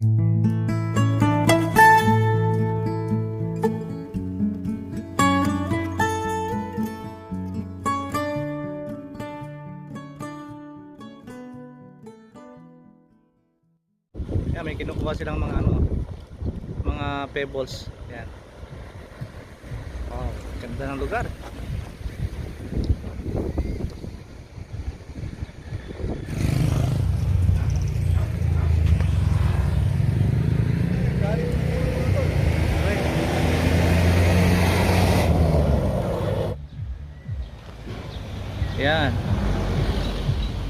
Yan, may kinukuha silang mga ano, mga pebbles. Yan. Wow, ganda ng lugar. Yan.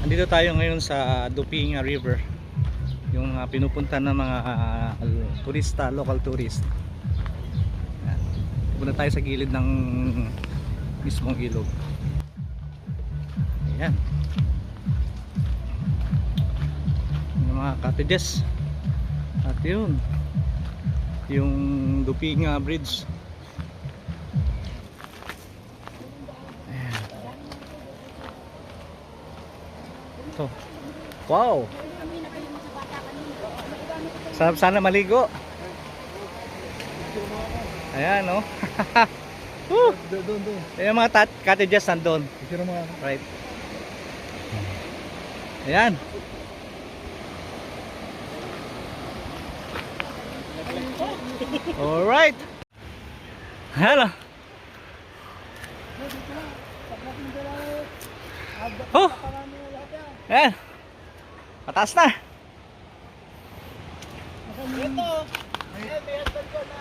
Andito tayo ngayon sa Dupinga River yung mga pinupunta ng mga ah, turista, local tourist. Yan. Punta tayo sa gilid ng mismong ilog. Ayan. Yung mga cottages. At yun. Yung Dupinga Bridge. Ito. Wow! Sarap sana maligo. Ayan, no? Woo! Doon, doon. Yung mga tat cottages nandun. Right. Ayan. Alright. Hello. Oh. Ayan. Mataas na. Ito. Eh, may husband ko na.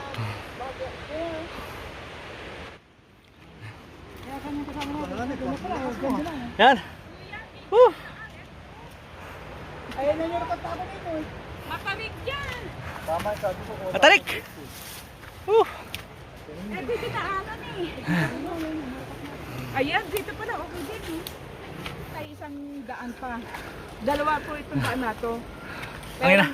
Ayan. Woo. Ayun na yung katapos nito. eh. Matamig dyan! Tama, sabi ko. Matarik. Woo. Eh, dito daanan eh. Ayan, dito pala okay din eh. Ay, isang daan pa. Dalawa po itong daan na to. Ang ina.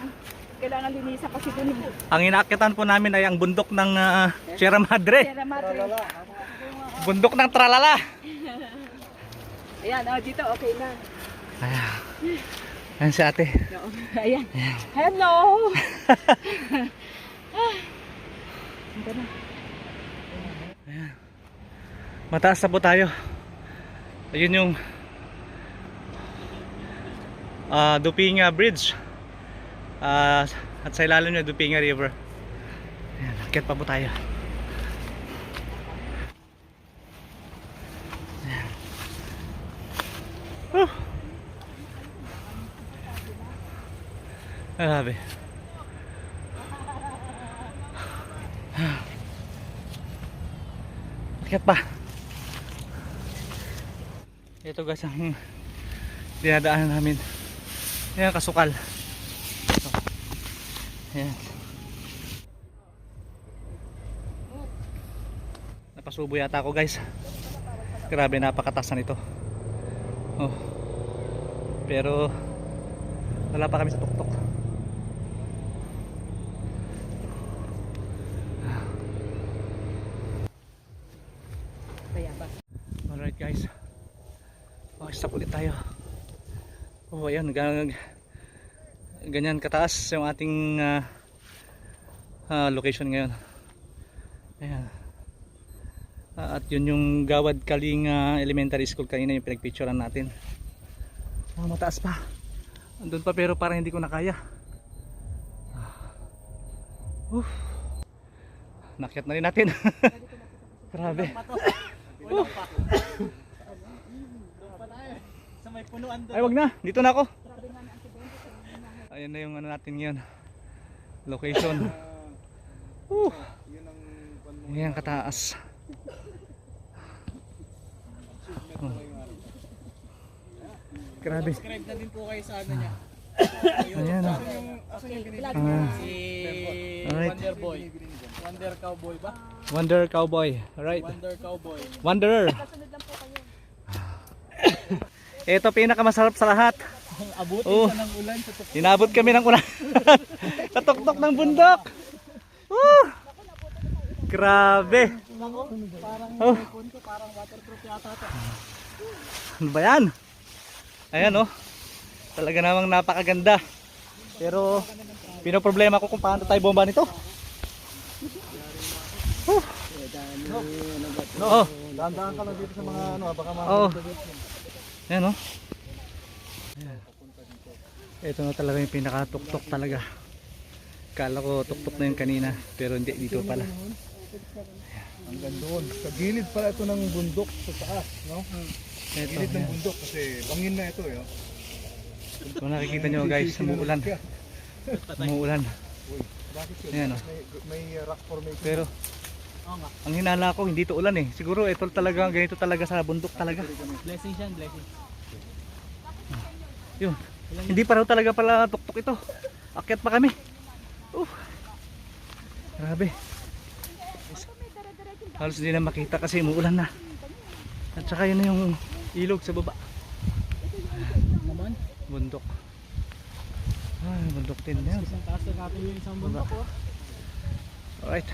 kailangan linisan kasi eh. Ang inaakitan po namin ay ang bundok ng ah, Sierra Madre. Sierra Madre. Bundok ng Tralala. Ayan, oh, dito okay na. Ayan. Ayan si ate. No. Ayan. Hello! Ah. Ito na. Mataas na po tayo. Ayun yung ah Dupinga Bridge. Ah, at sa ilalim niya Dupinga River. Ayan, akit pa po tayo. Ayan. Whew. Grabe. Akit pa. Ito guys ang dinadaanan namin. Ayan kasukal. Ito. Ayan. Napasubo yata ako guys. Grabe napakataas na nito. Oh. Pero wala pa kami sa tuktok. Alright guys. Oh, stop ulit tayo. Oh, ayan, ganyan, ganyan kataas yung ating ah, ah, location ngayon. Ayan. Ah, at yun yung Gawad Kalinga Elementary School kanina yung pinagpicturean natin. Oh, mataas pa. Andun pa pero parang hindi ko na kaya. Ah. Uf. Nakyat na rin natin. Grabe. Sa may punuan doon. Ay wag na, dito na ako. Ayun na yung ano natin ngayon. Location. Uh, Yun ang yan kataas. Oh. Grabe. Subscribe na din po kayo sa ano niya. Ayan. oh. Yung, asan yung binili? Ah, Si. Wonder Boy. Wonder Cowboy ba? Wonder Cowboy. Alright. Wonder Cowboy. Wanderer. Ito pinakamasarap sa lahat. Abutin Oh. ng ulan sa tuktok. Inabot kami ng ulan. sa tuktok ng bundok. Uh, grabe. Parang Oh. parang waterproof yata ito. Ano ba yan? Ayan oh. Talaga namang napakaganda. Pero Pinoproblema ko kung paano tayo bomba nito. Huh. Oo. Dahan-dahan ka lang dito sa mga ano, baka mga Oo. Yan o. Ito na talaga yung pinakatuktok talaga. Kala ko tuktok na yun kanina. Pero hindi dito pala. hanggang doon. Sa gilid pala ito ng bundok sa taas, no? Ito. Gilid ng bundok kasi bangin na ito, eh. oh. Kung nakikita nyo guys, umuulan. Umuulan. Uy, bakit yun? Ayan, oh. May, may rock formation. Pero ang hinala ko hindi to ulan eh. Siguro ito talaga ganito talaga sa bundok talaga. Blessing yan, blessing. Yun. Hindi pa raw talaga pala tuktok ito. Akyat pa kami. Uh. Grabe. Halos hindi na makita kasi umuulan na. At saka yun na yung ilog sa baba. Naman, Bundok. Ay, bundok din na yun. isang taas na yung isang bundok ko. Alright.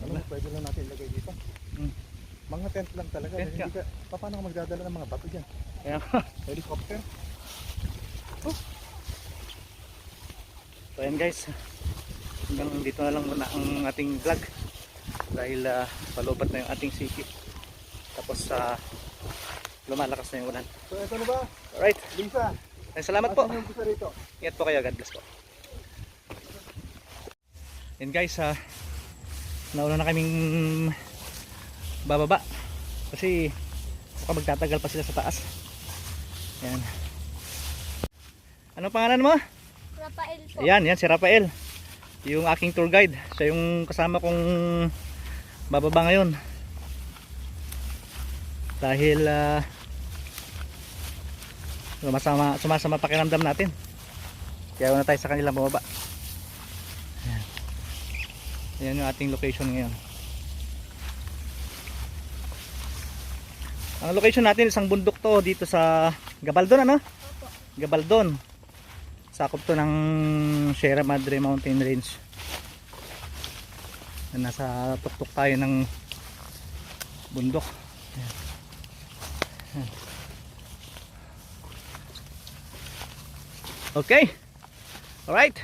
Ano, pwede lang natin ilagay dito. Hmm. Mga tent lang talaga. Tent Hindi ka, pa- paano ka magdadala ng mga bato dyan? Kaya, Helicopter? so ayan guys. Hanggang dito na lang muna ang ating vlog. Dahil uh, palubat na yung ating city. Tapos sa lumalakas na yung ulan. So, ito na ba? Alright. Lisa, Ay, salamat po. Ingat po kayo. God bless po. Yan guys, ha. Nauna na kaming bababa. Kasi baka magtatagal pa sila sa taas. Yan. Ano pangalan mo? Rafael po. Ayan, yan si Rafael. Yung aking tour guide. Siya yung kasama kong bababa ngayon. Dahil ah, sumasama, sumasama pakiramdam natin. Kaya na tayo sa kanilang bababa. Ayan. Yung ating location ngayon. Ang location natin isang bundok to dito sa Gabaldon ano? Gabaldon sakop to ng Sierra Madre Mountain Range na nasa tuktok tayo ng bundok Ayan. Ayan. okay alright